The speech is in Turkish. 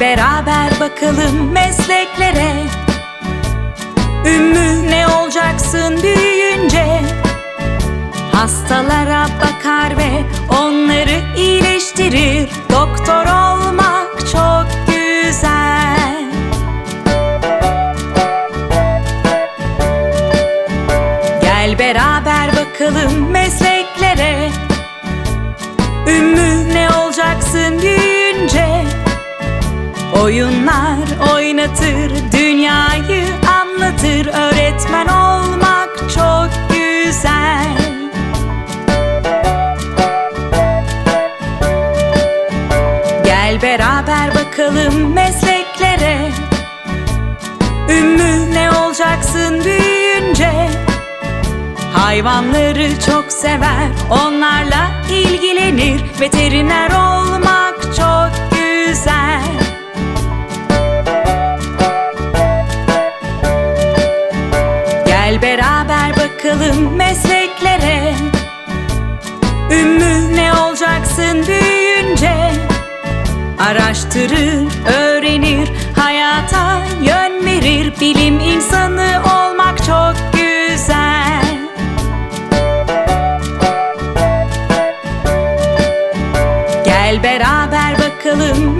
Beraber bakalım mesleklere. Ümmü ne olacaksın büyüyünce? Hastalara bakar ve onları iyileştirir. Doktor olmak çok güzel. Gel beraber bakalım mesleklere Oyunlar oynatır, dünyayı anlatır. Öğretmen olmak çok güzel. Gel beraber bakalım mesleklere. Ümmü ne olacaksın büyüyünce? Hayvanları çok sever, onlarla ilgilenir. Veteriner Gel beraber bakalım mesleklere. Ümmü ne olacaksın büyüyünce? Araştırır, öğrenir, hayata yön verir. Bilim insanı olmak çok güzel. Gel beraber bakalım